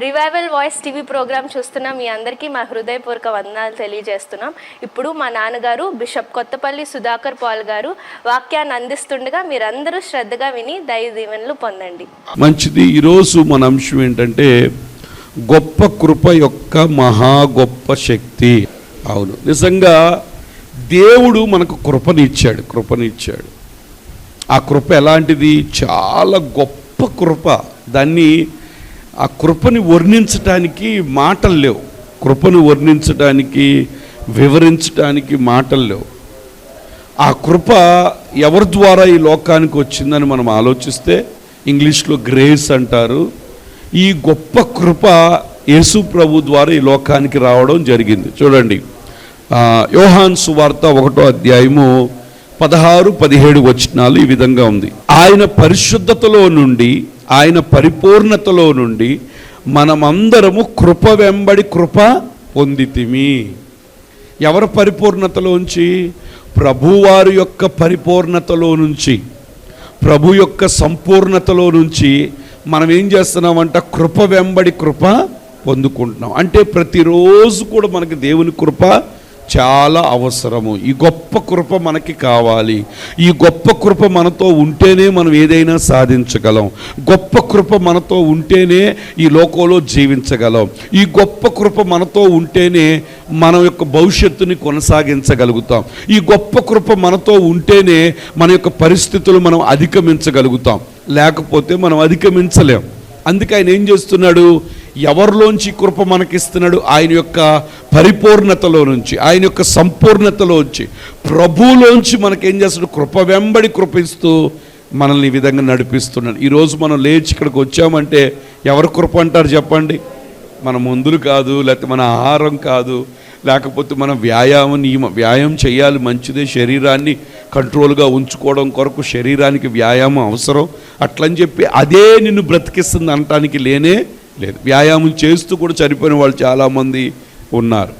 Revival voice TV programme చూస్తున్న మీ అందరికీ మా హృదయపూర్వక వందనాలు తెలియజేస్తున్నాం. ఇప్పుడు మా నాన్నగారు బిషప్ కొత్తపల్లి సుధాకర్ పాల్ గారు వాక్యాన్ని అందిస్తుండగా మీరందరూ శ్రద్ధగా విని దైవ దీవెనలు పొందండి. మంచిది. ఈరోజు మన అంశం ఏంటంటే గొప్ప కృప యొక్క మహా గొప్ప శక్తి. అవును. నిజంగా దేవుడు మనకు కృపనిచ్చాడు కృపనిచ్చాడు. ఆ కృప ఎలాంటిది? చాలా గొప్ప కృప. దాన్ని ఆ కృపని వర్ణించటానికి మాటలు లేవు. కృపను వర్ణించటానికి వివరించటానికి మాటలు లేవు. ఆ కృప ఎవరి ద్వారా ఈ లోకానికి వచ్చిందని మనం ఆలోచిస్తే ఇంగ్లీష్లో గ్రేస్ అంటారు. ఈ గొప్ప కృప యేసు ప్రభు ద్వారా ఈ లోకానికి రావడం జరిగింది. చూడండి యోహాన్ సువార్త ఒకటో అధ్యాయము పదహారు పదిహేడు వచనాలు ఈ విధంగా ఉంది. ఆయన పరిశుద్ధతలో నుండి ఆయన పరిపూర్ణతలో నుండి మనమందరము కృప వెంబడి కృప పొందితిమి. ఎవరి పరిపూర్ణతలోంచి ప్రభువారి యొక్క పరిపూర్ణతలో నుంచి. ప్రభు యొక్క సంపూర్ణతలో నుంచి మనం ఏం చేస్తున్నామంట? కృప వెంబడి కృప పొందుకుంటున్నాం. అంటే ప్రతిరోజు కూడా మనకి దేవుని కృప చాలా అవసరము. ఈ గొప్ప కృప మనకి కావాలి. ఈ గొప్ప కృప మనతో ఉంటేనే మనం ఏదైనా సాధించగలం. గొప్ప కృప మనతో ఉంటేనే ఈ లోకంలో జీవించగలం. ఈ గొప్ప కృప మనతో ఉంటేనే మన యొక్క భవిష్యత్తుని కొనసాగించగలుగుతాం. ఈ గొప్ప కృప మనతో ఉంటేనే మన యొక్క పరిస్థితులు మనం అధిగమించగలుగుతాం. లేకపోతే మనం అధిగమించలేం. అందుకే ఆయన ఏం చేస్తున్నాడు? ఎవరిలోంచి కృప మనకిస్తున్నాడు? ఆయన యొక్క పరిపూర్ణతలో నుంచి ఆయన యొక్క సంపూర్ణతలోంచి ప్రభువులోంచి మనకేం చేస్తున్నాడు? కృప వెంబడి కృపిస్తూ మనల్ని ఈ విధంగా నడిపిస్తున్నాడు. ఈరోజు మనం లేచి ఇక్కడికి వచ్చామంటే ఎవరు కృప అంటారు చెప్పండి? మన మందులు కాదు లేకపోతే మన ఆహారం కాదు లేకపోతే మన వ్యాయామం నియమం వ్యాయామం చేయాలి మంచిదే శరీరాన్ని కంట్రోల్గా ఉంచుకోవడం కొరకు శరీరానికి వ్యాయామం అవసరం. అట్లని చెప్పి అదే నిన్ను బ్రతికిస్తుంది అనటానికి లేనే లేదు. వ్యాయామం చేస్తూ కూడా చనిపోయిన వాళ్ళు చాలామంది ఉన్నారు.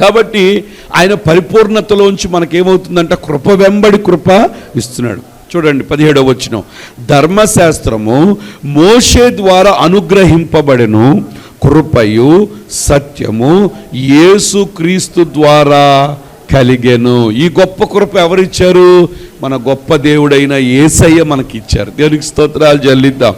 కాబట్టి ఆయన పరిపూర్ణతలోంచి మనకేమవుతుందంటే కృప వెంబడి కృప ఇస్తున్నాడు. చూడండి పదిహేడవ వచ్చిన ధర్మశాస్త్రము మోషే ద్వారా అనుగ్రహింపబడెను. కృపయు సత్యము యేసు క్రీస్తు ద్వారా కలిగెను. ఈ గొప్ప కృప ఎవరిచ్చారు? మన గొప్ప దేవుడైన ఏసయ్య మనకిచ్చారు. దేవునికి స్తోత్రాలు చెల్లిద్దాం.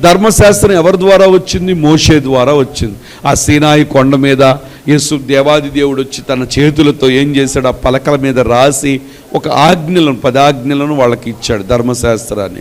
ధర్మశాస్త్రం ఎవరి ద్వారా వచ్చింది? మోషే ద్వారా వచ్చింది. ఆ సీనాయి కొండ మీద యేసు దేవాది దేవుడు వచ్చి తన చేతులతో ఏం చేశాడు? ఆ పలకల మీద రాసి ఒక ఆజ్ఞలను పదాజ్ఞలను వాళ్ళకి ఇచ్చాడు ధర్మశాస్త్రాన్ని.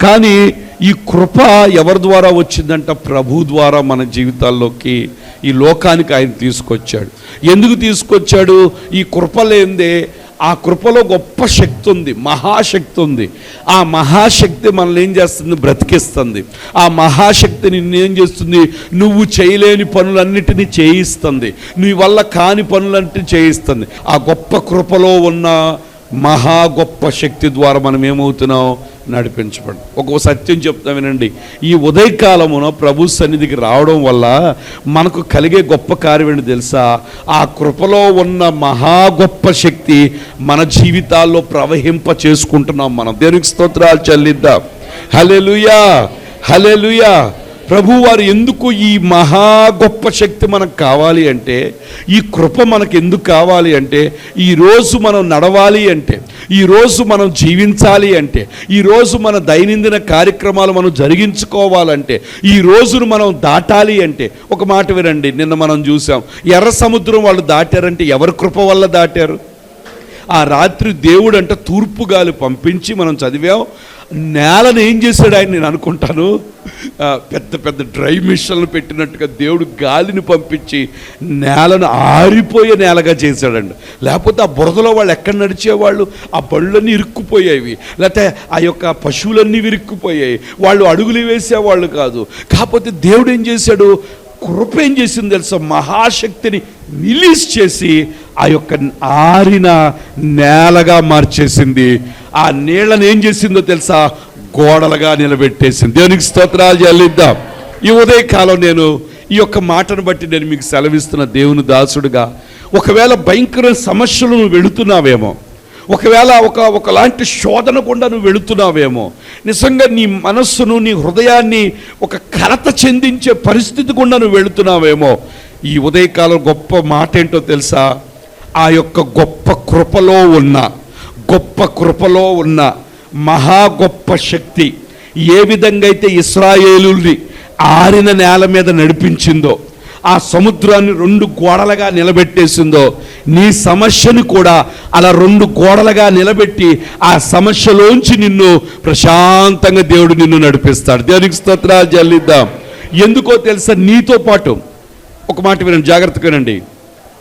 కానీ ఈ కృప ఎవరి ద్వారా వచ్చిందంట? ప్రభు ద్వారా మన జీవితాల్లోకి ఈ లోకానికి ఆయన తీసుకొచ్చాడు. ఎందుకు తీసుకొచ్చాడు? ఈ కృప లేనిదే ఆ కృపలో గొప్ప శక్తి ఉంది మహాశక్తి ఉంది. ఆ మహాశక్తి మనల్ని ఏం చేస్తుంది? బ్రతికిస్తుంది. ఆ మహాశక్తి నిన్నేం చేస్తుంది? నువ్వు చేయలేని పనులన్నిటినీ చేయిస్తుంది. నీ వల్ల కాని పనులన్నిటిని చేయిస్తుంది. ఆ గొప్ప కృపలో ఉన్న మహా గొప్ప శక్తి ద్వారా మనం ఏమవుతున్నాం? నడిపించబడి. ఒక సత్యం చెప్తా వినండి. ఈ ఉదయకాలమున ప్రభు సన్నిధికి రావడం వల్ల మనకు కలిగే గొప్ప కార్యం ఏంటి తెలుసా? ఆ కృపలో ఉన్న మహా గొప్ప శక్తి మన జీవితాల్లో ప్రవహింప చేసుకుంటున్నాం మనం. దేనికి స్తోత్రాలు చెల్లిద్దాం. హలెలుయా హలెలుయా ప్రభు వారు ఎందుకు ఈ మహా గొప్ప శక్తి మనకు కావాలి అంటే ఈ కృప మనకు ఎందుకు కావాలి అంటే ఈరోజు మనం నడవాలి అంటే ఈరోజు మనం జీవించాలి అంటే ఈరోజు మన దైనందిన కార్యక్రమాలు మనం జరిగించుకోవాలంటే ఈ రోజును మనం దాటాలి అంటే ఒక మాట వినండి నిన్న మనం చూసాం ఎర్ర సముద్రం వాళ్ళు దాటారంటే ఎవరి కృప వల్ల దాటారు? ఆ రాత్రి దేవుడు అంట తూర్పు గాలి పంపించి మనం చదివాం నేలను ఏం చేశాడు ఆయన నేను అనుకుంటాను? పెద్ద పెద్ద డ్రై మిషన్లు పెట్టినట్టుగా దేవుడు గాలిని పంపించి నేలను ఆరిపోయే నేలగా చేశాడండి. లేకపోతే ఆ బురదలో వాళ్ళు ఎక్కడ నడిచేవాళ్ళు? ఆ బళ్ళన్నీ ఇరుక్కుపోయేవి. లేకపోతే ఆ యొక్క పశువులన్నీ విరుక్కుపోయాయి వాళ్ళు అడుగులు వేసేవాళ్ళు కాదు. కాకపోతే దేవుడు ఏం చేశాడు? కృప ఏం చేసింది తెలుసా? మహాశక్తిని రిలీజ్ చేసి ఆ యొక్క ఆరిన నేలగా మార్చేసింది. ఆ నీళ్ళని ఏం చేసిందో తెలుసా? గోడలుగా నిలబెట్టేసింది. దేవునికి స్తోత్రాలు చెల్లిద్దాం. ఈ ఉదయకాలం నేను ఈ యొక్క మాటను బట్టి నేను మీకు సెలవిస్తున్న దేవుని దాసుడుగా ఒకవేళ భయంకర సమస్యలు నువ్వు వెళుతున్నావేమో ఒకవేళ ఒక ఒకలాంటి శోధన గుండా నువ్వు వెళుతున్నావేమో నిజంగా నీ మనస్సును నీ హృదయాన్ని ఒక కరత చెందించే పరిస్థితి గుండా నువ్వు వెళుతున్నావేమో ఈ ఉదయకాలం గొప్ప మాట ఏంటో తెలుసా? ఆ యొక్క గొప్ప కృపలో ఉన్న గొప్ప కృపలో ఉన్న మహా గొప్ప శక్తి ఏ విధంగా అయితే ఇస్రాయేలుల్ని ఆరిన నేల మీద నడిపించిందో ఆ సముద్రాన్ని రెండు గోడలుగా నిలబెట్టేసిందో నీ సమస్యను కూడా అలా రెండు గోడలుగా నిలబెట్టి ఆ సమస్యలోంచి నిన్ను ప్రశాంతంగా దేవుడు నిన్ను నడిపిస్తాడు. దేవునికి స్తోత్రాలు చెల్లిద్దాం. ఎందుకో తెలుసా? నీతో పాటు ఒక మాట వినండి జాగ్రత్తగా వినండి.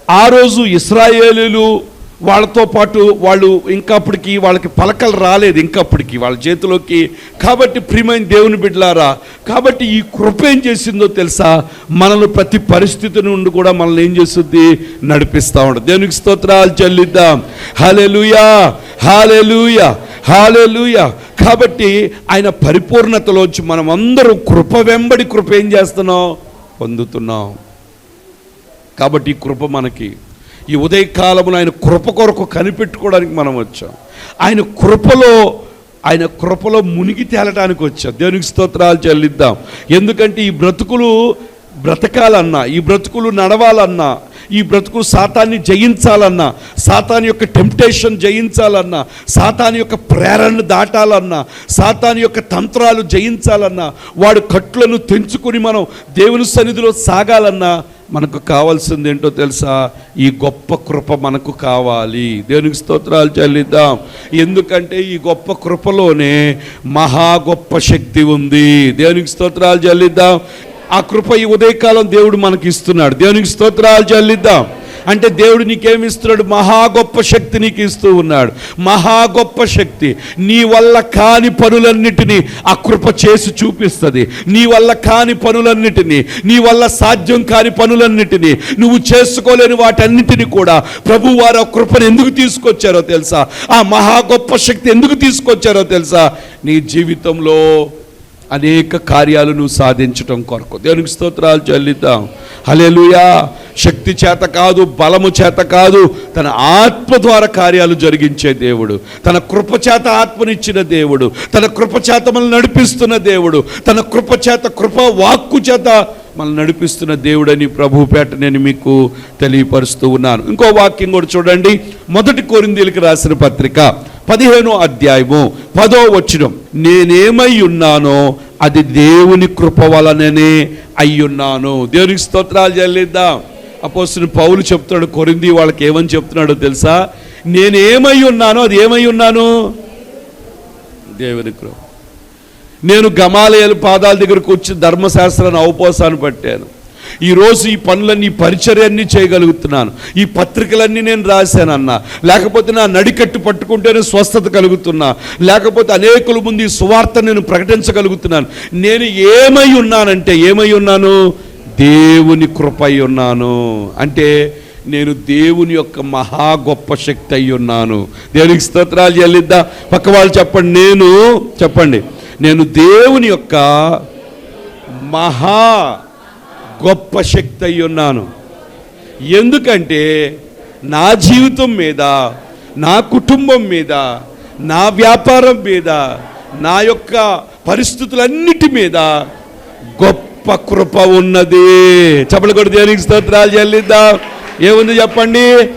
ఆ రోజు ఇస్రాయేలీలు వాళ్ళతో పాటు వాళ్ళు ఇంకప్పటికి వాళ్ళకి పలకలు రాలేదు ఇంకప్పటికి వాళ్ళ చేతిలోకి. కాబట్టి ప్రియమైన దేవుని బిడ్డలారా కాబట్టి ఈ కృప ఏం చేసిందో తెలుసా? మనల్ని ప్రతి పరిస్థితి నుండి కూడా మనల్ని ఏం చేస్తుంది? నడిపిస్తూ ఉంటుంది దేవునికి స్తోత్రాలు చెల్లిద్దాం. హాలెలుయా హాలెలుయా హాలెలుయా కాబట్టి ఆయన పరిపూర్ణతలోంచి మనం అందరూ కృప వెంబడి కృప ఏం చేస్తున్నాం? పొందుతున్నాం. కాబట్టి ఈ కృప మనకి ఈ ఉదయకాలమున ఆయన కృప కొరకు కనిపెట్టుకోవడానికి మనం వచ్చాం. ఆయన కృపలో ఆయన కృపలో మునిగి తేలటానికి వచ్చాం. దేవునికి స్తోత్రాలు చెల్లిద్దాం. ఎందుకంటే ఈ బ్రతుకులు బ్రతకాలన్నా ఈ బ్రతుకులు నడవాలన్నా ఈ బ్రతుకు సాతాన్ని జయించాలన్నా సాతాని యొక్క టెంప్టేషన్ జయించాలన్నా సాతాని యొక్క ప్రేరణను దాటాలన్నా సాతాని యొక్క తంత్రాలు జయించాలన్నా వాడు కట్లను తెంచుకుని మనం దేవుని సన్నిధిలో సాగాలన్నా మనకు కావాల్సింది ఏంటో తెలుసా? ఈ గొప్ప కృప మనకు కావాలి. దేవునికి స్తోత్రాలు చెల్లిద్దాం. ఎందుకంటే ఈ గొప్ప కృపలోనే మహా గొప్ప శక్తి ఉంది. దేవునికి స్తోత్రాలు చెల్లిద్దాం. ఆ కృప ఈ ఉదయకాలం దేవుడు మనకి ఇస్తున్నాడు. దేవునికి స్తోత్రాలు చెల్లిద్దాం. అంటే దేవుడు నీకేమిస్తున్నాడు? మహా గొప్ప శక్తి నీకు ఇస్తూ ఉన్నాడు. మహా గొప్ప శక్తి నీ వల్ల కాని పనులన్నిటినీ ఆ కృప చేసి చూపిస్తుంది. నీ వల్ల కాని పనులన్నిటినీ నీ వల్ల సాధ్యం కాని పనులన్నిటినీ నువ్వు చేసుకోలేని వాటన్నిటినీ కూడా ప్రభు వారు ఆ కృపను ఎందుకు తీసుకొచ్చారో తెలుసా? ఆ మహా గొప్ప శక్తి ఎందుకు తీసుకొచ్చారో తెలుసా? నీ జీవితంలో అనేక కార్యాలు నువ్వు సాధించటం కొరకు. దేవునికి స్తోత్రాలు చెల్లిద్దాం. హల్లెలూయా. శక్తి చేత కాదు బలము చేత కాదు తన ఆత్మ ద్వారా కార్యాలు జరిగించే దేవుడు. తన కృపచేత ఆత్మనిచ్చిన దేవుడు. తన కృపచేత మనల్ని నడిపిస్తున్న దేవుడు. తన కృపచేత కృప వాక్కు చేత మనల్ని నడిపిస్తున్న దేవుడని ప్రభుపేట నేను మీకు తెలియపరుస్తూ ఉన్నాను. ఇంకో వాక్యం కూడా చూడండి. మొదటి కోరిందీలకు రాసిన పత్రిక. పదిహేనో అధ్యాయము పదో వచనం. నేనేమై ఉన్నానో అది దేవుని కృప వలననే అయ్యున్నాను దేవునికి స్తోత్రాలు చెల్లిద్దాం. అపోసిన పౌలు చెప్తున్నాడు కొరింది వాళ్ళకి ఏమని చెప్తున్నాడో తెలుసా? నేనేమై ఉన్నానో అది ఏమై ఉన్నాను? దేవుని కృప. నేను గమాలయాలు పాదాల దగ్గరకు వచ్చి ధర్మశాస్త్రాన్ని అవపోసాను పట్టాను. ఈరోజు ఈ పనులన్నీ పరిచర్యన్నీ చేయగలుగుతున్నాను. ఈ పత్రికలన్నీ నేను రాశానన్నా. లేకపోతే నా నడికట్టు పట్టుకుంటేనే స్వస్థత కలుగుతున్నా. లేకపోతే అనేకుల ముందు ఈ సువార్త నేను ప్రకటించగలుగుతున్నాను. నేను ఏమై ఉన్నానంటే ఏమై ఉన్నాను? దేవుని కృపై ఉన్నాను. అంటే నేను దేవుని యొక్క మహా గొప్ప శక్తి అయి ఉన్నాను. దేవునికి స్తోత్రాలు చెల్లిద్దా. పక్క వాళ్ళు చెప్పండి. నేను చెప్పండి. నేను దేవుని యొక్క మహా గొప్ప శక్తి అయి ఉన్నాను ఎందుకంటే నా జీవితం మీద నా కుటుంబం మీద నా వ్యాపారం మీద నా యొక్క పరిస్థితులన్నిటి మీద గొప్ప కృప ఉన్నది. చెప్పలు కూడా దేనికి స్తోత్రాలు చెల్లిద్దాం? ఏముంది చెప్పండి?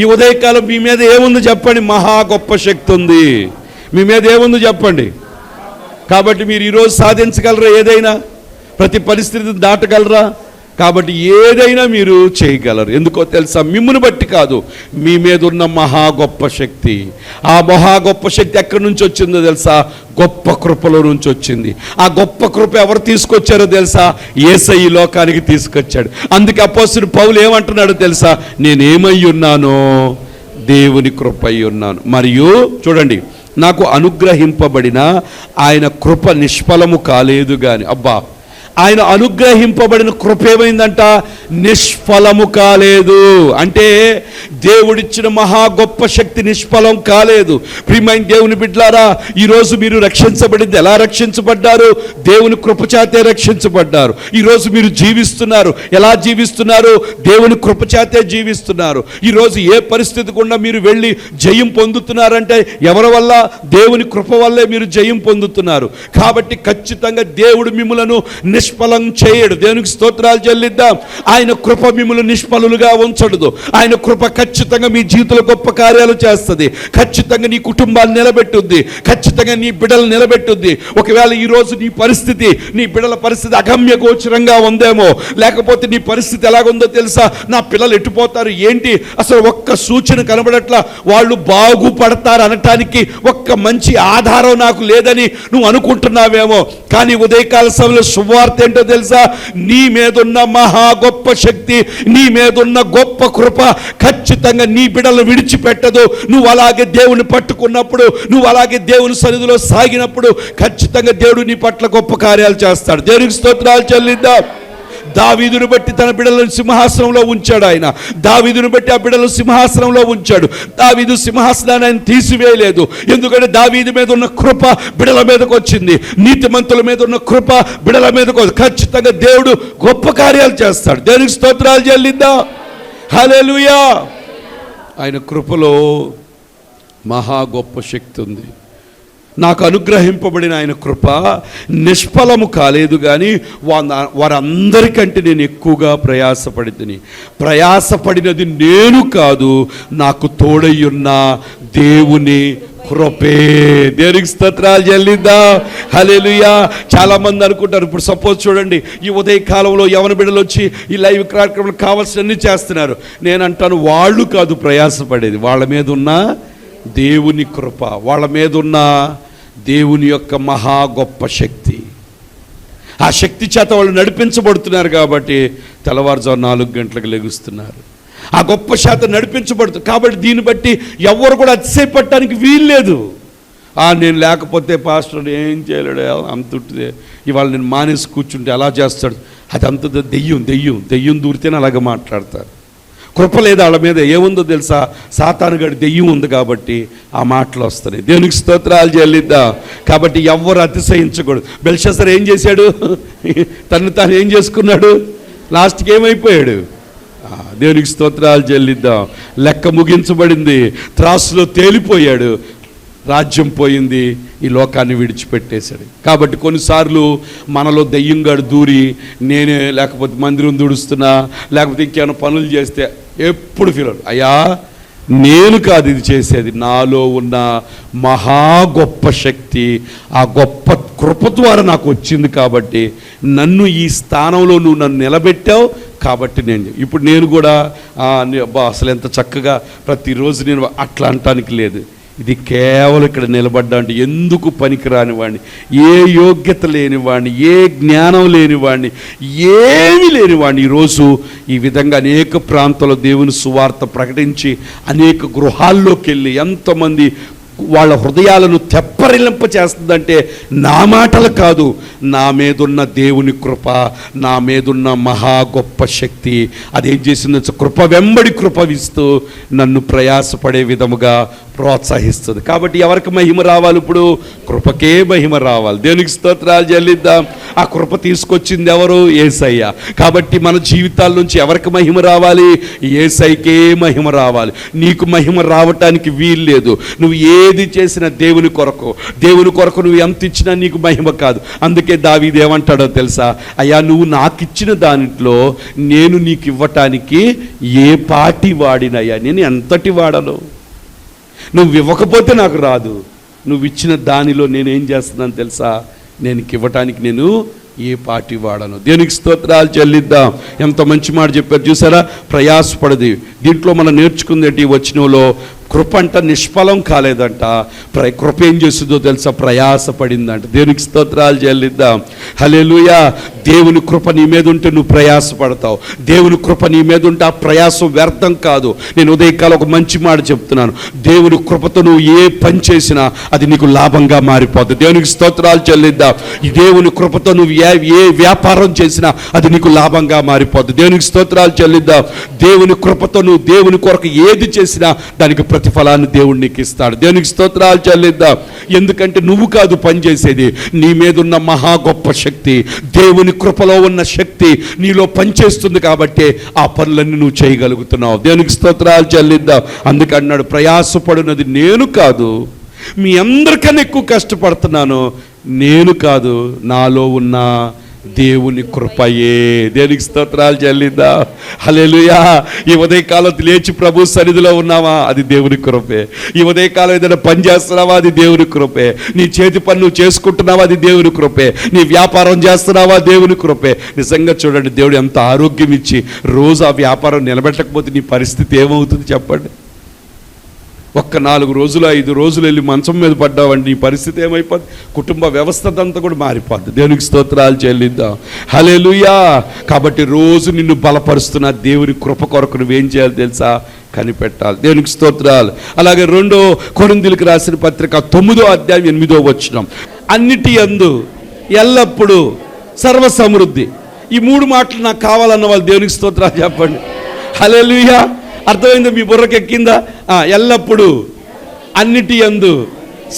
ఈ ఉదయకాలం మీ మీద ఏముంది చెప్పండి? మహా గొప్ప శక్తి ఉంది. మీ మీద ఏముంది చెప్పండి? కాబట్టి మీరు ఈరోజు సాధించగలరా ఏదైనా? ప్రతి పరిస్థితిని దాటగలరా? కాబట్టి ఏదైనా మీరు చేయగలరు. ఎందుకో తెలుసా? మిమ్మును బట్టి కాదు మీ మీద ఉన్న మహా గొప్ప శక్తి. ఆ మహా గొప్ప శక్తి ఎక్కడి నుంచి వచ్చిందో తెలుసా? గొప్ప కృపలో నుంచి వచ్చింది. ఆ గొప్ప కృప ఎవరు తీసుకొచ్చారో తెలుసా? ఏసై ఈ లోకానికి తీసుకొచ్చాడు. అందుకే అపోసుడు పౌలు ఏమంటున్నాడో తెలుసా? నేనేమై ఉన్నానో దేవుని కృప అయి ఉన్నాను. మరియు చూడండి నాకు అనుగ్రహింపబడిన ఆయన కృప నిష్ఫలము కాలేదు కానీ అబ్బా! ఆయన అనుగ్రహింపబడిన కృప ఏమైందంట? నిష్ఫలము కాలేదు. అంటే దేవుడిచ్చిన మహా గొప్ప శక్తి నిష్ఫలం కాలేదు. ప్రియమైన దేవుని బిడ్లారా ఈరోజు మీరు రక్షించబడింది ఎలా రక్షించబడ్డారు? దేవుని కృపచాతే రక్షించబడ్డారు. ఈరోజు మీరు జీవిస్తున్నారు. ఎలా జీవిస్తున్నారు? దేవుని కృపచాతే జీవిస్తున్నారు. ఈరోజు ఏ పరిస్థితి గుండా మీరు వెళ్ళి జయం పొందుతున్నారంటే ఎవరి వల్ల? దేవుని కృప వల్లే మీరు జయం పొందుతున్నారు. కాబట్టి ఖచ్చితంగా దేవుడు మిమ్మలను నిష్ఫలం చేయడు. దేవునికి స్తోత్రాలు చెల్లిద్దాం. ఆయన కృప మిమ్మల్ని నిష్ఫలులుగా ఉంచడదు. ఆయన కృప ఖచ్చితంగా మీ జీవితంలో గొప్ప కార్యాలు చేస్తుంది. ఖచ్చితంగా నీ కుటుంబాన్ని నిలబెట్టుద్ది. ఖచ్చితంగా నీ బిడ్డలు నిలబెట్టుద్ది. ఒకవేళ ఈరోజు నీ పరిస్థితి నీ బిడ్డల పరిస్థితి అగమ్య గోచరంగా ఉందేమో లేకపోతే నీ పరిస్థితి ఎలాగుందో తెలుసా? నా పిల్లలు ఎట్టుపోతారు ఏంటి? అసలు ఒక్క సూచన కనబడట్లా? వాళ్ళు బాగుపడతారు అనటానికి ఒక్క మంచి ఆధారం నాకు లేదని నువ్వు అనుకుంటున్నావేమో. కానీ ఉదయకాల సమయంలో శుభవార్త ఏంటో తెలుసా? నీ మీదున్న మహా గొప్ప శక్తి నీ మీదున్న గొప్ప కృప ఖచ్చితంగా నీ బిడలను విడిచిపెట్టదు. నువ్వు అలాగే దేవుని పట్టుకున్నప్పుడు నువ్వు అలాగే దేవుని సన్నిధిలో సాగినప్పుడు ఖచ్చితంగా దేవుడు నీ పట్ల గొప్ప కార్యాలు చేస్తాడు. దేవునికి స్తోత్రాలు చెల్లిద్దాం. దావీదును బట్టి తన బిడలను సింహాసనంలో ఉంచాడు ఆయన. దావీదును బట్టి ఆ బిడలను సింహాసనంలో ఉంచాడు. దావీదు సింహాసనాన్ని ఆయన తీసివేయలేదు. ఎందుకంటే దావీదు మీద ఉన్న కృప బిడల మీదకు వచ్చింది. నీతిమంతుల మీద ఉన్న కృప బిడల మీదకు ఖచ్చితంగా దేవుడు గొప్ప కార్యాలు చేస్తాడు. దేవునికి స్తోత్రాలు చెల్లిద్దా? హల్లెలూయా. ఆయన కృపలో మహా గొప్ప శక్తి ఉంది. నాకు అనుగ్రహింపబడిన ఆయన కృప నిష్ఫలము కాలేదు కానీ వారందరికంటే నేను ఎక్కువగా ప్రయాసపడితిని. ప్రయాసపడినది నేను కాదు నాకు తోడయ్యున్న దేవుని కృపే. దేనికి స్తోత్రాలు చెల్లిద్దా? హలేలుయా చాలా మంది అనుకుంటారు ఇప్పుడు సపోజ్ చూడండి ఈ ఉదయ కాలంలో యవన బిడ్డలు వచ్చి ఈ లైవ్ కార్యక్రమం కావాల్సినన్ని చేస్తున్నారు. నేను అంటాను వాళ్ళు కాదు ప్రయాసపడేది. వాళ్ళ మీద ఉన్న దేవుని కృప వాళ్ళ మీద ఉన్న దేవుని యొక్క మహా గొప్ప శక్తి. ఆ శక్తి చేత వాళ్ళు నడిపించబడుతున్నారు కాబట్టి తెల్లవారుజాము నాలుగు గంటలకు లెగుస్తున్నారు. ఆ గొప్ప శాతం నడిపించబడుతుంది కాబట్టి దీన్ని బట్టి ఎవరు కూడా అతిశయపట్టడానికి వీల్లేదు ఆ నేను లేకపోతే పాస్టర్ ఏం చేయలేడు అంత ఉంటుంది ఇవాళ నేను మానేసి కూర్చుంటే ఎలా చేస్తాడు? అది అంత దెయ్యం దెయ్యం దెయ్యం దూరితేనే అలాగే మాట్లాడతారు. కృప లేదు వాళ్ళ మీద. ఏముందో తెలుసా? సాతానుగడి దెయ్యం ఉంది కాబట్టి ఆ మాటలు వస్తున్నాయి దేవునికి స్తోత్రాలు చెల్లిద్దా. కాబట్టి ఎవ్వరు అతిశయించకూడదు. బెల్షసర్ ఏం చేశాడు? తను తాను ఏం చేసుకున్నాడు? లాస్ట్కి ఏమైపోయాడు? దేవునికి స్తోత్రాలు చెల్లిద్దాం. లెక్క ముగించబడింది. త్రాసులో తేలిపోయాడు. రాజ్యం పోయింది. ఈ లోకాన్ని విడిచిపెట్టేశాడు. కాబట్టి కొన్నిసార్లు మనలో దెయ్యంగాడు దూరి నేనే లేకపోతే మందిరం దుడుస్తున్నా లేకపోతే ఇంకేమైనా పనులు చేస్తే ఎప్పుడు ఫీల్ అయ్యా నేను కాదు ఇది చేసేది. నాలో ఉన్న మహా గొప్ప శక్తి ఆ గొప్ప కృప ద్వారా నాకు వచ్చింది కాబట్టి నన్ను ఈ స్థానంలో నువ్వు నన్ను నిలబెట్టావు కాబట్టి నేను ఇప్పుడు నేను కూడా అసలు ఎంత చక్కగా ప్రతిరోజు నేను అట్లా అనటానికి లేదు. ఇది కేవలం ఇక్కడ నిలబడ్డా అంటే ఎందుకు పనికిరాని వాడిని ఏ యోగ్యత లేని వాడిని ఏ జ్ఞానం లేని వాడిని ఏమీ లేని వాడిని ఈరోజు ఈ విధంగా అనేక ప్రాంతాల్లో దేవుని సువార్త ప్రకటించి అనేక గృహాల్లోకి వెళ్ళి ఎంతమంది వాళ్ళ హృదయాలను తెప్పరిలింప చేస్తుందంటే నా మాటలు కాదు. నా మీదున్న దేవుని కృప నా మీదున్న మహా గొప్ప శక్తి. అదేం చేసిందో కృప వెంబడి కృపవిస్తూ నన్ను ప్రయాసపడే విధముగా ప్రోత్సహిస్తుంది. కాబట్టి ఎవరికి మహిమ రావాలి ఇప్పుడు? కృపకే మహిమ రావాలి. దేనికి స్తోత్రాలు చెల్లిద్దాం. ఆ కృప తీసుకొచ్చింది ఎవరు? ఏసయ్య. కాబట్టి మన జీవితాల నుంచి ఎవరికి మహిమ రావాలి? ఏసైకే మహిమ రావాలి. నీకు మహిమ రావటానికి వీలు లేదు. నువ్వు ఏది చేసినా దేవుని కొరకు. దేవుని కొరకు నువ్వు ఎంత ఇచ్చినా నీకు మహిమ కాదు. అందుకే దావిదేమంటాడో తెలుసా? అయ్యా నువ్వు నాకు ఇచ్చిన దాంట్లో నేను నీకు ఇవ్వటానికి ఏ పాటి వాడినయ్యా? నేను ఎంతటి వాడను? నువ్వు ఇవ్వకపోతే నాకు రాదు. నువ్వు ఇచ్చిన దానిలో నేనేం చేస్తున్నాను తెలుసా? నేను ఇవ్వటానికి నేను ఏ పాటి వాడను. దేనికి స్తోత్రాలు చెల్లిద్దాం. ఎంత మంచి మాట చెప్పారు చూసారా? ప్రయాసపడది. దీంట్లో మనం నేర్చుకుంది ఏంటి? వచనంలో కృప అంట నిష్ఫలం కాలేదంట. ప్ర కృప ఏం చేస్తుందో తెలుసా? ప్రయాసపడిందంట. దేవునికి స్తోత్రాలు చెల్లిద్దాం. హలేలుయా దేవుని కృప నీ మీద ఉంటే నువ్వు ప్రయాసపడతావు. దేవుని కృప నీ మీద ఉంటే ఆ ప్రయాసం వ్యర్థం కాదు. నేను ఉదయకాలం ఒక మంచి మాట చెప్తున్నాను. దేవుని కృపతో నువ్వు ఏ పని చేసినా అది నీకు లాభంగా మారిపోతుంది దేవునికి స్తోత్రాలు చెల్లిద్దాం. ఈ దేవుని కృపతో నువ్వు ఏ ఏ వ్యాపారం చేసినా అది నీకు లాభంగా మారిపోతుంది దేవునికి స్తోత్రాలు చెల్లిద్దాం. దేవుని కృపతో నువ్వు దేవుని కొరకు ఏది చేసినా దానికి ప్రతిఫలాన్ని దేవుడు నీకు ఇస్తాడు దేవునికి స్తోత్రాలు చెల్లిద్దాం. ఎందుకంటే నువ్వు కాదు పనిచేసేది. నీ మీద ఉన్న మహా గొప్ప శక్తి దేవుని కృపలో ఉన్న శక్తి నీలో పనిచేస్తుంది కాబట్టి ఆ పనులన్నీ నువ్వు చేయగలుగుతున్నావు. దేవునికి స్తోత్రాలు చెల్లిద్దాం. అందుకన్నాడు ప్రయాసపడినది నేను కాదు మీ అందరికన్నా ఎక్కువ కష్టపడుతున్నాను. నేను కాదు నాలో ఉన్న దేవుని కృపయే. దేనికి స్తోత్రాలు చెల్లిందా హలేలుయా ఈ ఉదయకాలం లేచి ప్రభు సన్నిధిలో ఉన్నావా? అది దేవుని కృపే. ఈ ఉదయకాలం ఏదైనా పని చేస్తున్నావా? అది దేవుని కృపే. నీ చేతి పనులు చేసుకుంటున్నావా? అది దేవుని కృపే. నీ వ్యాపారం చేస్తున్నావా? దేవుని కృపే. నిజంగా చూడండి దేవుడు ఎంత ఆరోగ్యం ఇచ్చి రోజు ఆ వ్యాపారం నిలబెట్టకపోతే నీ పరిస్థితి ఏమవుతుంది చెప్పండి? ఒక్క నాలుగు రోజులు ఐదు రోజులు వెళ్ళి మంచం మీద పడ్డావండి. ఈ పరిస్థితి ఏమైపోద్ది? కుటుంబ వ్యవస్థ అంతా కూడా మారిపోద్ది. దేవునికి స్తోత్రాలు చెల్లిద్దాం. హల్లెలూయా! కాబట్టి రోజు నిన్ను బలపరుస్తున్న దేవుని కృప కొరకు నువ్వేం చేయాలి తెలుసా? కనిపెట్టాలి. దేవునికి స్తోత్రాలు. అలాగే రెండో కొరిందులకు రాసిన పత్రిక తొమ్మిదో అధ్యాయం ఎనిమిదో వచ్చినాం అన్నిటి అందు ఎల్లప్పుడూ సర్వ సమృద్ధి ఈ మూడు మాటలు నాకు కావాలన్న వాళ్ళు దేవునికి స్తోత్రాలు చెప్పండి. హల్లెలూయా! అర్థమైంది మీ బుర్రకెక్కిందా ఎల్లప్పుడూ అన్నిటి యందు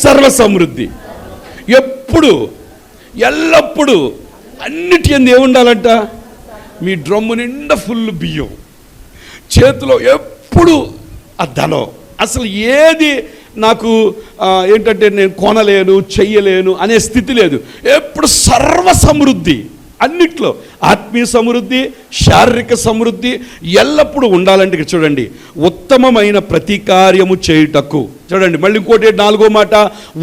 సర్వ సమృద్ధి ఎప్పుడు ఎల్లప్పుడూ అన్నిటి యందు ఏముండాలంట? మీ డ్రమ్ము నిండా ఫుల్ బియ్యం. చేతిలో ఎప్పుడు ఆ ధనం. అసలు ఏది నాకు ఏంటంటే నేను కొనలేను చెయ్యలేను అనే స్థితి లేదు. ఎప్పుడు సర్వ సమృద్ధి అన్నిట్లో ఆత్మీయ సమృద్ధి శారీరక సమృద్ధి ఎల్లప్పుడూ ఉండాలంటే ఇక్కడ చూడండి ఉత్తమమైన ప్రతి కార్యము చేయుటకు. చూడండి మళ్ళీ ఇంకోటి నాలుగో మాట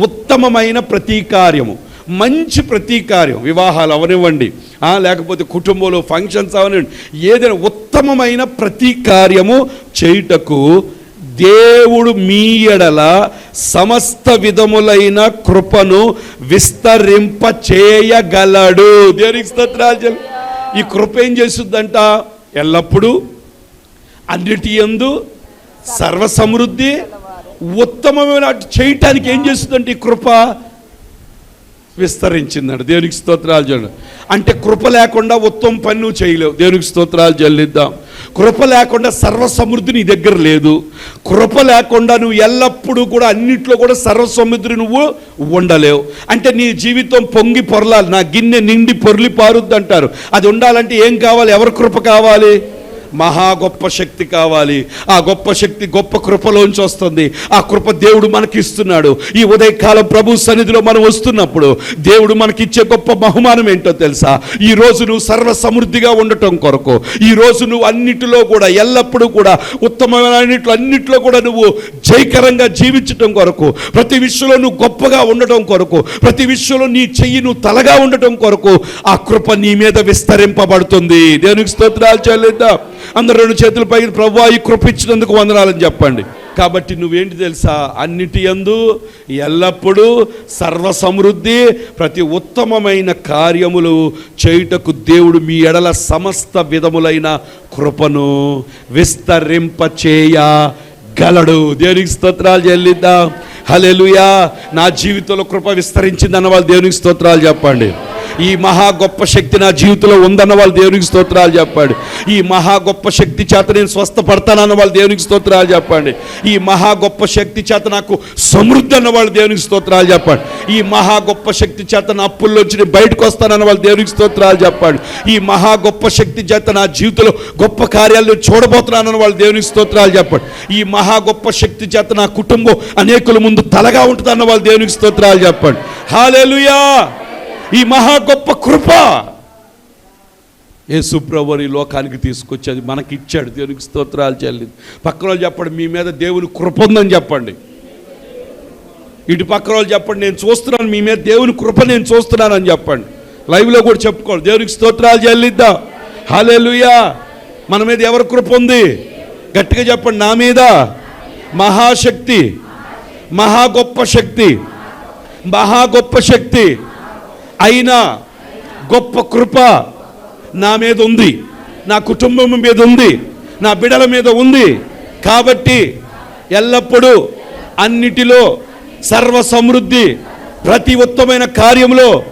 ఉత్తమమైన ప్రతి కార్యము మంచి ప్రతీకార్యం. వివాహాలు అవనివ్వండి. లేకపోతే కుటుంబంలో ఫంక్షన్స్ అవనివ్వండి. ఏదైనా ఉత్తమమైన ప్రతీకార్యము చేయుటకు దేవుడు మీ ఎడల సమస్త విధములైన కృపను విస్తరింప చేయగలడు. దేనికి ఈ కృప ఏం చేస్తుందంట? ఎల్లప్పుడూ అన్నిటి యందు సర్వసమృద్ధి ఉత్తమమైన చేయటానికి ఏం చేస్తుందంటే ఈ కృప? విస్తరించిందండి దేవునికి స్తోత్రాలు చూడండి అంటే కృప లేకుండా ఉత్తమ పని నువ్వు చేయలేవు. దేవునికి స్తోత్రాలు చెల్లిద్దాం కృప లేకుండా సర్వసమృద్ధి నీ దగ్గర లేదు. కృప లేకుండా నువ్వు ఎల్లప్పుడూ కూడా అన్నిట్లో కూడా సర్వసమృద్ధి నువ్వు ఉండలేవు. అంటే నీ జీవితం పొంగి పొరలాలి. నా గిన్నె నిండి పొర్లి పారుద్ది అంటారు. అది ఉండాలంటే ఏం కావాలి? ఎవరి కృప కావాలి? మహా గొప్ప శక్తి కావాలి. ఆ గొప్ప శక్తి గొప్ప కృపలోంచి వస్తుంది. ఆ కృప దేవుడు మనకి ఇస్తున్నాడు ఈ ఉదయకాలం ప్రభు సన్నిధిలో మనం వస్తున్నప్పుడు దేవుడు మనకిచ్చే గొప్ప బహుమానం ఏంటో తెలుసా? ఈ రోజు నువ్వు సర్వ సమృద్ధిగా ఉండటం కొరకు ఈ రోజు నువ్వు అన్నిటిలో కూడా ఎల్లప్పుడూ కూడా ఉత్తమమైన అన్నిట్లో కూడా నువ్వు జయకరంగా జీవించటం కొరకు ప్రతి విషయంలో నువ్వు గొప్పగా ఉండటం కొరకు ప్రతి విషయంలో నీ చెయ్యి నువ్వు తలగా ఉండటం కొరకు ఆ కృప నీ మీద విస్తరింపబడుతుంది. దేవునికి స్తోత్రాలు చెల్లిద్దాం. అందరు రెండు చేతుల పైకి ప్రభు ఈ వందనాలని చెప్పండి. కాబట్టి నువ్వేంటి తెలుసా? అన్నిటి యందు ఎల్లప్పుడూ సర్వ సమృద్ధి ప్రతి ఉత్తమమైన కార్యములు చేయుటకు దేవుడు మీ ఎడల సమస్త విధములైన కృపను విస్తరింప చేయ గలడు. దేవునికి స్తోత్రాలు చెల్లిద్దాం. హలెలుయా నా జీవితంలో కృప విస్తరించింది అన్న వాళ్ళు దేవునికి స్తోత్రాలు చెప్పండి. ఈ మహా గొప్ప శక్తి నా జీవితంలో ఉందన్న వాళ్ళు దేవునికి స్తోత్రాలు చెప్పండి. ఈ మహా గొప్ప శక్తి చేత నేను స్వస్థపడతానన్న వాళ్ళు దేవునికి స్తోత్రాలు చెప్పండి. ఈ మహా గొప్ప శక్తి చేత నాకు సమృద్ధి అన్న వాళ్ళు దేవునికి స్తోత్రాలు చెప్పండి. ఈ మహా గొప్ప శక్తి చేత నా అప్పుల్లోంచి నేను బయటకు వస్తానన్న వాళ్ళు దేవునికి స్తోత్రాలు చెప్పండి. ఈ మహా గొప్ప శక్తి చేత నా జీవితంలో గొప్ప కార్యాలు చూడబోతున్నానన్న వాళ్ళు దేవునికి స్తోత్రాలు చెప్పండి. ఈ మహా గొప్ప శక్తి చేత నా కుటుంబం అనేకుల ముందు తలగా ఉంటుందన్న వాళ్ళు దేవునికి స్తోత్రాలు చెప్పండి. హాలేలుయా ఈ మహా గొప్ప కృప. ఏ ప్రభువుని లోకానికి తీసుకొచ్చి అది మనకి ఇచ్చాడు దేవునికి స్తోత్రాలు చెల్లింది పక్కన వాళ్ళు చెప్పండి మీ మీద దేవుని కృప ఉందని చెప్పండి. ఇటు పక్కన వాళ్ళు చెప్పండి నేను చూస్తున్నాను మీ మీద దేవుని కృప నేను చూస్తున్నానని చెప్పండి. లైవ్లో కూడా చెప్పుకోండి దేవునికి స్తోత్రాలు చెల్లిద్దాం. హాలేలుయా మన మీద ఎవరి కృప ఉంది? గట్టిగా చెప్పండి నా మీద. మహాశక్తి. మహా గొప్ప శక్తి. మహా గొప్ప శక్తి. అయినా గొప్ప కృప నా మీద ఉంది. నా కుటుంబం మీద ఉంది. నా బిడల మీద ఉంది. కాబట్టి ఎల్లప్పుడూ అన్నిటిలో సర్వ సమృద్ధి ప్రతి ఉత్తమైన కార్యంలో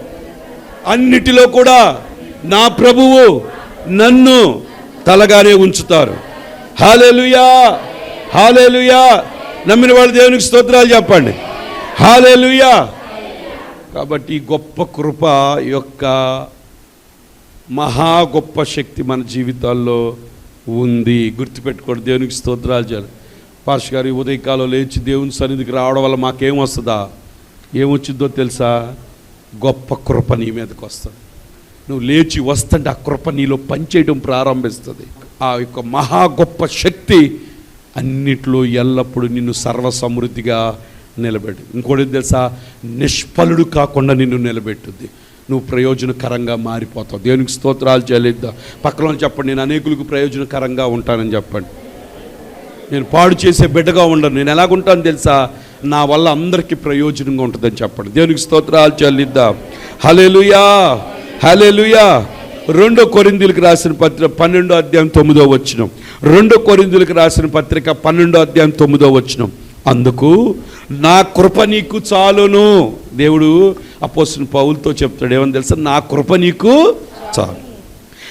అన్నిటిలో కూడా నా ప్రభువు నన్ను తలగానే ఉంచుతారు. హాలేలుయా హాలేలుయా నమ్మిన వాళ్ళు దేవునికి స్తోత్రాలు చెప్పండి. హాలేలుయా కాబట్టి ఈ గొప్ప కృప యొక్క మహా గొప్ప శక్తి మన జీవితాల్లో ఉంది. గుర్తుపెట్టుకోండి దేవునికి స్తోత్రాలు చేయాలి. పాష్ గారు ఉదయకాలం లేచి దేవుని సన్నిధికి రావడం వల్ల మాకేం వస్తుందా? ఏమొచ్చిందో తెలుసా? గొప్ప కృప నీ మీదకి వస్తుంది. నువ్వు లేచి వస్తుంటే ఆ కృప నీలో పనిచేయడం ప్రారంభిస్తుంది. ఆ యొక్క మహా గొప్ప శక్తి అన్నిట్లో ఎల్లప్పుడూ నిన్ను సర్వ సమృద్ధిగా నిలబెట్టు. ఇంకోటి తెలుసా? నిష్ఫలుడు కాకుండా నిన్ను నిలబెట్టుద్ది. నువ్వు ప్రయోజనకరంగా మారిపోతావు. దేవునికి స్తోత్రాలు చెల్లిద్దాం. పక్కన చెప్పండి నేను అనేకులకు ప్రయోజనకరంగా ఉంటానని చెప్పండి. నేను పాడు చేసే బిడ్డగా ఉండను. నేను ఎలాగుంటాను తెలుసా? నా వల్ల అందరికీ ప్రయోజనంగా ఉంటుందని చెప్పండి. దేవునికి స్తోత్రాలు చెల్లిద్దాం. హలేలుయా హలేలుయా రెండో కొరిందులకు రాసిన పత్రిక పన్నెండో అధ్యాయం తొమ్మిదో వచ్చినం రెండో కొరిందులకు రాసిన పత్రిక పన్నెండో అధ్యాయం తొమ్మిదో వచ్చినం అందుకు నా కృప నీకు చాలును. దేవుడు అపోసిన పౌలతో చెప్తాడు. ఏమని తెలుసా? నా కృప నీకు చాలు.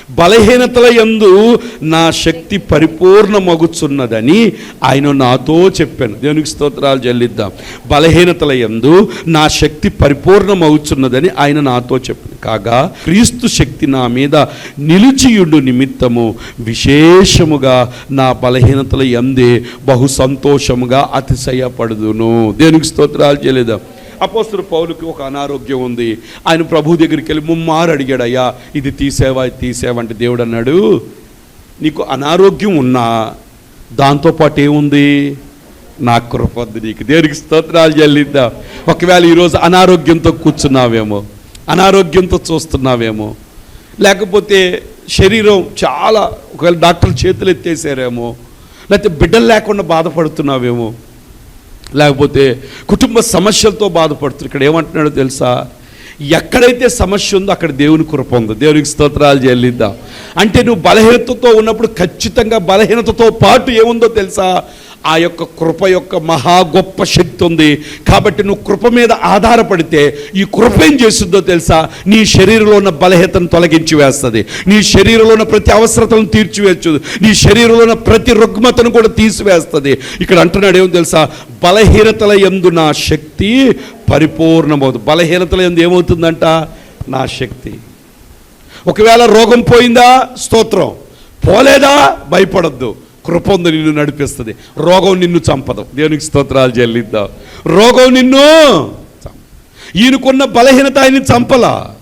బలహీనతల యందు నా శక్తి పరిపూర్ణమగుచున్నదని ఆయన నాతో చెప్పాను. దేవునికి స్తోత్రాలు చెల్లిద్దాం. బలహీనతల యందు నా శక్తి పరిపూర్ణమవుచున్నదని ఆయన నాతో చెప్పాను. కాగా క్రీస్తు శక్తి నా మీద నిలిచియుండు నిమిత్తము విశేషముగా నా బలహీనతల యందే బహు సంతోషముగా అతిశయపడుదును. దేవునికి స్తోత్రాలు చేయలేదా అపోస్తుడు పౌలుకి ఒక అనారోగ్యం ఉంది. ఆయన ప్రభు దగ్గరికి వెళ్ళి ముమ్మారు అడిగాడు అయ్యా ఇది తీసేవా? ఇది తీసేవా? అంటే దేవుడు అన్నాడు నీకు అనారోగ్యం ఉన్నా దాంతోపాటు ఏముంది? నా కృపద్ది నీకు. దేనికి స్తోత్రాలు చెల్లిద్దాం. ఒకవేళ ఈరోజు అనారోగ్యంతో కూర్చున్నావేమో అనారోగ్యంతో చూస్తున్నావేమో లేకపోతే శరీరం చాలా ఒకవేళ డాక్టర్ చేతులు ఎత్తేసారేమో లేకపోతే బిడ్డలు లేకుండా బాధపడుతున్నావేమో లేకపోతే కుటుంబ సమస్యలతో బాధపడుతున్నారు. ఇక్కడ ఏమంటున్నాడో తెలుసా? ఎక్కడైతే సమస్య ఉందో అక్కడ దేవుని కృప ఉంది. దేవునికి స్తోత్రాలు చెల్లిద్దాం. అంటే నువ్వు బలహీనతతో ఉన్నప్పుడు ఖచ్చితంగా బలహీనతతో పాటు ఏముందో తెలుసా? ఆ యొక్క కృప యొక్క మహా గొప్ప శక్తి ఉంది. కాబట్టి నువ్వు కృప మీద ఆధారపడితే ఈ కృప ఏం చేస్తుందో తెలుసా? నీ శరీరంలో ఉన్న బలహీతను తొలగించి వేస్తుంది. నీ శరీరంలో ఉన్న ప్రతి అవసరతను తీర్చివేయచ్చు. నీ శరీరంలో ఉన్న ప్రతి రుగ్మతను కూడా తీసివేస్తుంది. ఇక్కడ అంటున్నాడు ఏమో తెలుసా? బలహీనతల ఎందు నా శక్తి పరిపూర్ణమవుతుంది. బలహీనతల ఎందు ఏమవుతుందంట? నా శక్తి. ఒకవేళ రోగం పోయిందా? స్తోత్రం. పోలేదా? భయపడద్దు. కృప నిన్ను నడిపిస్తుంది. రోగం నిన్ను చంపదు. దేవునికి స్తోత్రాలు చెల్లిద్దాం. రోగం నిన్ను చంప- ఈయనకున్న బలహీనత ఆయన చంపలా.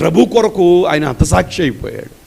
ప్రభు కొరకు ఆయన హతసాక్షి అయిపోయాడు.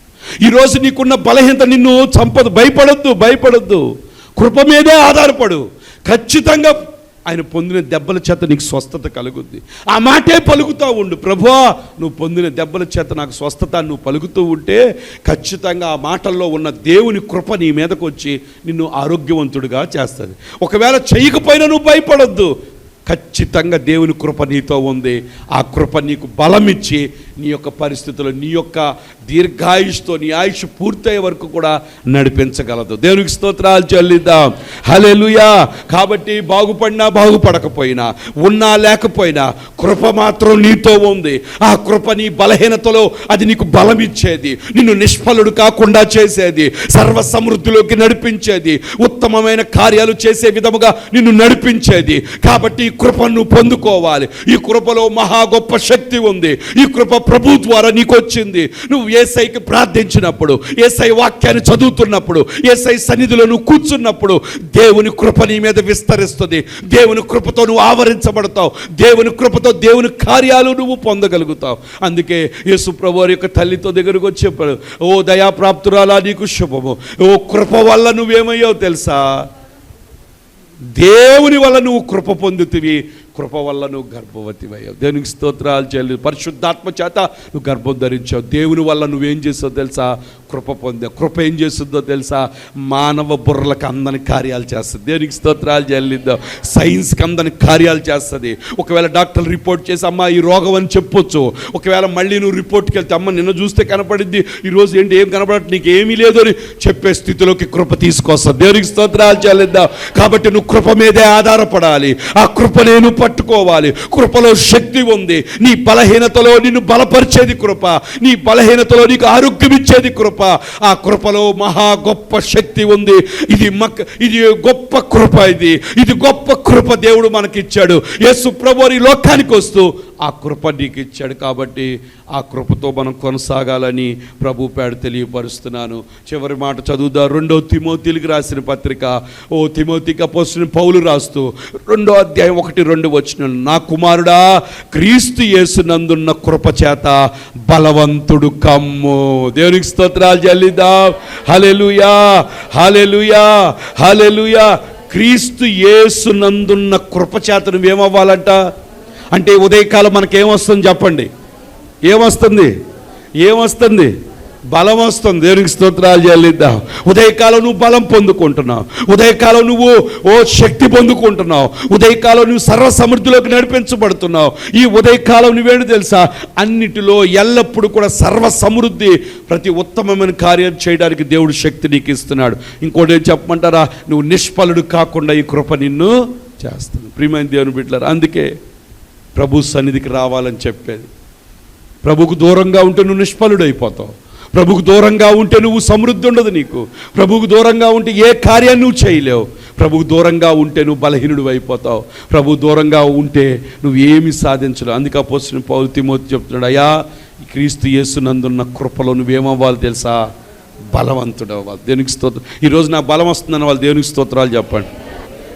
ఈరోజు నీకున్న బలహీనత నిన్ను చంపదు. భయపడొద్దు భయపడొద్దు. కృప మీదే ఆధారపడు. ఖచ్చితంగా ఆయన పొందిన దెబ్బల చేత నీకు స్వస్థత కలుగుద్ది. ఆ మాటే పలుకుతూ ఉండు. ప్రభా నువ్వు పొందిన దెబ్బల చేత నాకు స్వస్థత నువ్వు పలుకుతూ ఉంటే ఖచ్చితంగా ఆ మాటల్లో ఉన్న దేవుని కృప నీ మీదకు వచ్చి నిన్ను ఆరోగ్యవంతుడిగా చేస్తుంది. ఒకవేళ చేయకపోయినా నువ్వు భయపడొద్దు. ఖచ్చితంగా దేవుని కృప నీతో ఉంది. ఆ కృప నీకు బలమిచ్చి నీ యొక్క పరిస్థితులు నీ యొక్క దీర్ఘాయుష్తో నీ ఆయుష్ పూర్తయ్యే వరకు కూడా నడిపించగలదు. దేవునికి స్తోత్రాలు చెల్లిద్దాం. హలెలుయా కాబట్టి బాగుపడినా బాగుపడకపోయినా ఉన్నా లేకపోయినా కృప మాత్రం నీతో ఉంది. ఆ కృప నీ బలహీనతలో అది నీకు బలమిచ్చేది. నిన్ను నిష్ఫలుడు కాకుండా చేసేది. సర్వ సమృద్ధిలోకి నడిపించేది. ఉత్తమమైన కార్యాలు చేసే విధముగా నిన్ను నడిపించేది. కాబట్టి ఈ కృపను పొందుకోవాలి. ఈ కృపలో మహా గొప్ప శక్తి ఉంది. ఈ కృప ప్రభు ద్వారా నీకు వచ్చింది నువ్వు ఏసైకి ప్రార్థించినప్పుడు ఏసై వాక్యాన్ని చదువుతున్నప్పుడు ఏసై సన్నిధిలో నువ్వు కూర్చున్నప్పుడు దేవుని కృప నీ మీద విస్తరిస్తుంది. దేవుని కృపతో నువ్వు ఆవరించబడతావు. దేవుని కృపతో దేవుని కార్యాలు నువ్వు పొందగలుగుతావు. అందుకే యేసు ప్రభు వారి యొక్క తల్లితో దగ్గరకు వచ్చి చెప్పాడు ఓ దయాప్రాప్తురాలా నీకు శుభము. ఓ కృప వల్ల నువ్వేమయ్యావు తెలుసా? దేవుని వల్ల నువ్వు కృప పొందుతివి. కృప వల్ల నువ్వు గర్భవతివయ్యావు. దేవునికి స్తోత్రాలు చెల్లి పరిశుద్ధాత్మ చేత నువ్వు గర్భం ధరించావు. దేవుని వల్ల నువ్వేం చేసావు తెలుసా? కృప పొందాం. కృప ఏం చేస్తుందో తెలుసా? మానవ బుర్రలకు అందని కార్యాలు చేస్తుంది. దేనికి స్తోత్రాలు చెల్లిద్దో? సైన్స్కి అందని కార్యాలు చేస్తుంది. ఒకవేళ డాక్టర్ రిపోర్ట్ చేసి అమ్మ ఈ రోగం అని చెప్పొచ్చు. ఒకవేళ మళ్ళీ నువ్వు రిపోర్ట్కి వెళ్తే అమ్మ నిన్న చూస్తే కనపడింది ఈరోజు ఏంటి ఏం కనపడట్టు నీకు ఏమీ లేదు అని చెప్పే స్థితిలోకి కృప తీసుకొస్తుంది. దేవునికి స్తోత్రాలు చెల్లిద్దాం? కాబట్టి నువ్వు కృప మీదే ఆధారపడాలి. ఆ కృప నేను పట్టుకోవాలి. కృపలో శక్తి ఉంది. నీ బలహీనతలో నిన్ను బలపరిచేది కృప. నీ బలహీనతలో నీకు ఆరోగ్యం ఇచ్చేది కృప. ఆ కృపలో మహా గొప్ప శక్తి ఉంది. ఇది మక్ ఇది గొప్ప కృప ఇది. ఇది గొప్ప కృప దేవుడు మనకిచ్చాడు. యేసు ప్రభు ఈ లోకానికి వస్తూ ఆ కృప నీకు ఇచ్చాడు కాబట్టి ఆ కృపతో మనం కొనసాగాలని ప్రభు పేడ తెలియపరుస్తున్నాను. చివరి మాట చదువుదా. రెండో తిమోతిలికి రాసిన పత్రిక. ఓ తిమోతిక పోసిన పౌలు రాస్తూ రెండో అధ్యాయం ఒకటి రెండు వచ్చిన నా కుమారుడా క్రీస్తు యేసునందున్న కృప చేత బలవంతుడు కమ్ము. దేవునికి వందనాలు చెల్లిద్దాం హలెలుయా హలెలుయా హలెలుయా క్రీస్తు యేసునందున్న నందున్న కృపచేతను నువ్వేమవ్వాలంట? అంటే ఉదయకాలం మనకేమొస్తుంది చెప్పండి? ఏమొస్తుంది? ఏమొస్తుంది? బలం వస్తుంది. దేవునికి స్తోత్రాలు చెల్లిద్దాం. ఉదయకాలం నువ్వు బలం పొందుకుంటున్నావు. ఉదయకాలం నువ్వు ఓ శక్తి పొందుకుంటున్నావు. ఉదయకాలం నువ్వు సర్వ సమృద్ధిలోకి నడిపించబడుతున్నావు. ఈ ఉదయకాలం నువ్వేంటి తెలుసా? అన్నిటిలో ఎల్లప్పుడూ కూడా సర్వ సమృద్ధి ప్రతి ఉత్తమమైన కార్యం చేయడానికి దేవుడు శక్తి నీకు ఇస్తున్నాడు. ఇంకోటి ఏం చెప్పమంటారా? నువ్వు నిష్ఫలుడు కాకుండా ఈ కృప నిన్ను చేస్తుంది. ప్రియమైన దేవుని బిడ్డలారా అందుకే ప్రభు సన్నిధికి రావాలని చెప్పేది. ప్రభుకు దూరంగా ఉంటే నువ్వు నిష్ఫలుడైపోతావు. ప్రభుకు దూరంగా ఉంటే నువ్వు సమృద్ధి ఉండదు నీకు. ప్రభుకు దూరంగా ఉంటే ఏ కార్యాన్ని నువ్వు చేయలేవు. ప్రభుకు దూరంగా ఉంటే నువ్వు బలహీనుడు అయిపోతావు. ప్రభు దూరంగా ఉంటే నువ్వు ఏమి సాధించలేవు. అందుకే పోసిన పౌరు తిమోతి చెప్తున్నాడు అయ్యా క్రీస్తు యేసునందున్న కృపలో నువ్వేమవ్వాలి తెలుసా? బలవంతుడు అవ్వాలి దేనికి స్తోత్రం. ఈరోజు నా బలం వస్తుందని వాళ్ళు దేవునికి స్తోత్రాలు చెప్పండి.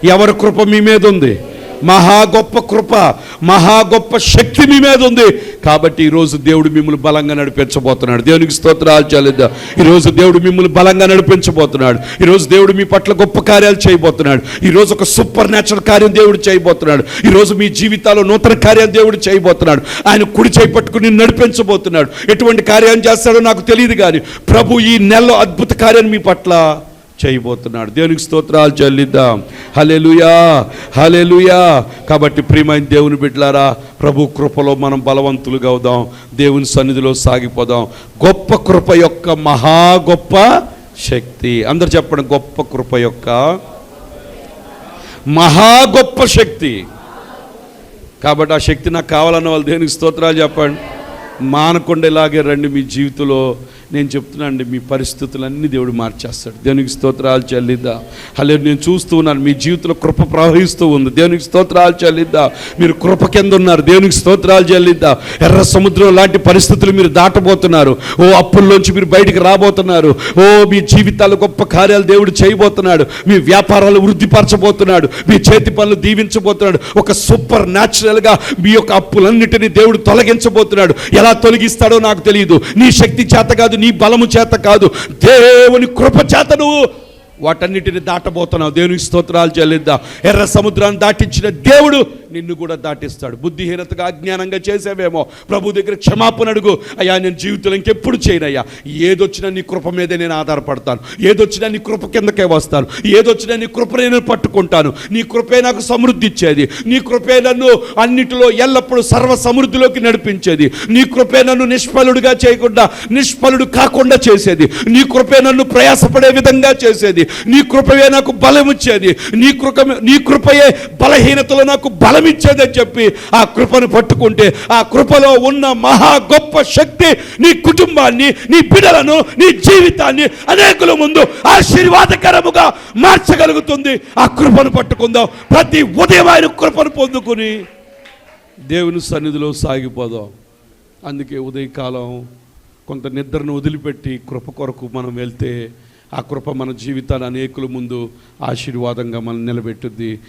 ఎవరి కృప మీ మీద ఉంది? మహా గొప్ప కృప మహా గొప్ప శక్తి మీ మీద ఉంది. కాబట్టి ఈరోజు దేవుడు మిమ్మల్ని బలంగా నడిపించబోతున్నాడు. దేవునికి స్తోత్రాలు చెల్లిద్దాం. ఈరోజు దేవుడు మిమ్మల్ని బలంగా నడిపించబోతున్నాడు. ఈరోజు దేవుడు మీ పట్ల గొప్ప కార్యాలు చేయబోతున్నాడు. ఈరోజు ఒక సూపర్ న్యాచురల్ కార్యం దేవుడు చేయబోతున్నాడు. ఈరోజు మీ జీవితాల్లో నూతన కార్యం దేవుడు చేయబోతున్నాడు. ఆయన కుడి చేయి పట్టుకుని నడిపించబోతున్నాడు. ఎటువంటి కార్యం చేస్తాడో నాకు తెలియదు కానీ ప్రభు ఈ నెలలో అద్భుత కార్యాన్ని మీ పట్ల చేయబోతున్నాడు. దేవునికి స్తోత్రాలు చెల్లిద్దాం. హలెలుయా హలెలుయా కాబట్టి ప్రియమైన దేవుని బిడ్డలారా ప్రభు కృపలో మనం బలవంతులుగా అవుదాం. దేవుని సన్నిధిలో సాగిపోదాం. గొప్ప కృప యొక్క మహా గొప్ప శక్తి. అందరు చెప్పండి గొప్ప కృప యొక్క మహా గొప్ప శక్తి. కాబట్టి ఆ శక్తి నాకు కావాలన్న వాళ్ళు దేనికి స్తోత్రాలు చెప్పండి. మానకుండా ఇలాగే రండి మీ జీవితంలో. నేను చెప్తున్నానండి మీ పరిస్థితులన్నీ దేవుడు మార్చేస్తాడు. దేవునికి స్తోత్రాలు చెల్లిద్దా. అలా నేను చూస్తూ ఉన్నాను మీ జీవితంలో కృప ప్రవహిస్తూ ఉంది. దేవునికి స్తోత్రాలు చెల్లిద్దా. మీరు కృప కింద ఉన్నారు. దేవునికి స్తోత్రాలు చెల్లిద్దా. ఎర్ర సముద్రం లాంటి పరిస్థితులు మీరు దాటబోతున్నారు. ఓ అప్పుల్లోంచి మీరు బయటికి రాబోతున్నారు. ఓ మీ జీవితాలు గొప్ప కార్యాలు దేవుడు చేయబోతున్నాడు. మీ వ్యాపారాలు వృద్ధిపరచబోతున్నాడు. మీ చేతి పనులు దీవించబోతున్నాడు. ఒక సూపర్ న్యాచురల్గా మీ యొక్క అప్పులన్నిటినీ దేవుడు తొలగించబోతున్నాడు. ఎలా తొలగిస్తాడో నాకు తెలియదు. నీ శక్తి చేత కాదు నీ బలము చేత కాదు. దేవుని కృప చేత నువ్వు వాటన్నిటిని దాటబోతున్నావు. దేవునికి స్తోత్రాలు చెల్లిద్దాం. ఎర్ర సముద్రాన్ని దాటించిన దేవుడు నిన్ను కూడా దాటిస్తాడు. బుద్ధిహీనతగా అజ్ఞానంగా చేసేవేమో. ప్రభు దగ్గర క్షమాపణ అడుగు. అయ్యా నేను జీవితంలో ఇంకెప్పుడు చేయనయ్యా. ఏదొచ్చినా నీ కృప మీదే నేను ఆధారపడతాను. ఏదొచ్చినా నీ కృప కిందకే వస్తాను. ఏదొచ్చినా నీ కృప నేను పట్టుకుంటాను. నీ కృపే నాకు సమృద్ధి ఇచ్చేది. నీ కృపే నన్ను అన్నిటిలో ఎల్లప్పుడూ సర్వ సమృద్ధిలోకి నడిపించేది. నీ కృపే నన్ను నిష్ఫలుడిగా చేయకుండా నిష్ఫలుడు కాకుండా చేసేది. నీ కృపే నన్ను ప్రయాసపడే విధంగా చేసేది. నీ కృపయే నాకు బలం ఇచ్చేది నీ కృప నీ కృపయే బలహీనతలో నాకు బలమిచ్చేది అని చెప్పి ఆ కృపను పట్టుకుంటే ఆ కృపలో ఉన్న మహా గొప్ప శక్తి నీ కుటుంబాన్ని నీ బిడ్డలను నీ జీవితాన్ని అనేకుల ముందు ఆశీర్వాదకరముగా మార్చగలుగుతుంది. ఆ కృపను పట్టుకుందాం. ప్రతి ఉదయం ఆయన కృపను పొందుకుని దేవుని సన్నిధిలో సాగిపోదాం. అందుకే ఉదయకాలం కొంత నిద్రను వదిలిపెట్టి కృప కొరకు మనం వెళ్తే ఆ కృప మన జీవితాలు అనేకుల ముందు ఆశీర్వాదంగా మనం నిలబెట్టుద్ది.